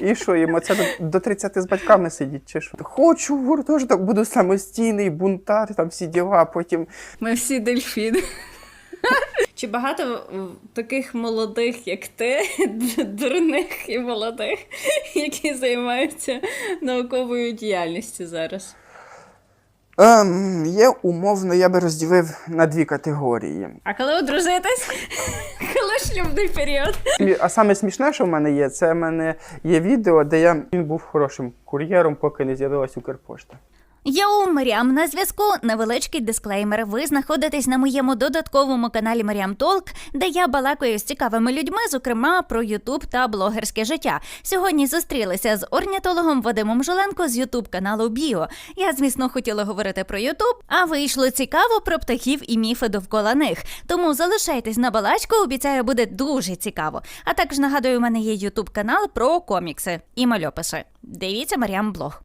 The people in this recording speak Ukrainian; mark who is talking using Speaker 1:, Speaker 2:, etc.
Speaker 1: І що, йому це до, до 30 з батьками сидіть, чи що? Хочу в гуртожиток, буду самостійний, бунтар, там всі діла, потім
Speaker 2: Ми всі дельфіни. Чи багато таких молодих, як ти, дурних і молодих, які займаються науковою діяльністю зараз?
Speaker 1: Ем, є умовно, я би розділив на дві категорії.
Speaker 2: А коли одружитись? Коли шлюбний період?
Speaker 1: А саме смішне, що в мене є, це в мене є відео, де я він був хорошим кур'єром, поки не з'явилась Укрпошта.
Speaker 3: Йоу, Маріам на зв'язку. Невеличкий дисклеймер. Ви знаходитесь на моєму додатковому каналі Маріам Толк, де я балакаю з цікавими людьми, зокрема про Ютуб та блогерське життя. Сьогодні зустрілися з орнітологом Вадимом Жоленко з Ютуб каналу Біо. Я, звісно, хотіла говорити про Ютуб, а вийшло цікаво про птахів і міфи довкола них. Тому залишайтесь на балачку, обіцяю, буде дуже цікаво. А також нагадую, у мене є Ютуб канал про комікси і мальописи. Дивіться Маріам блог.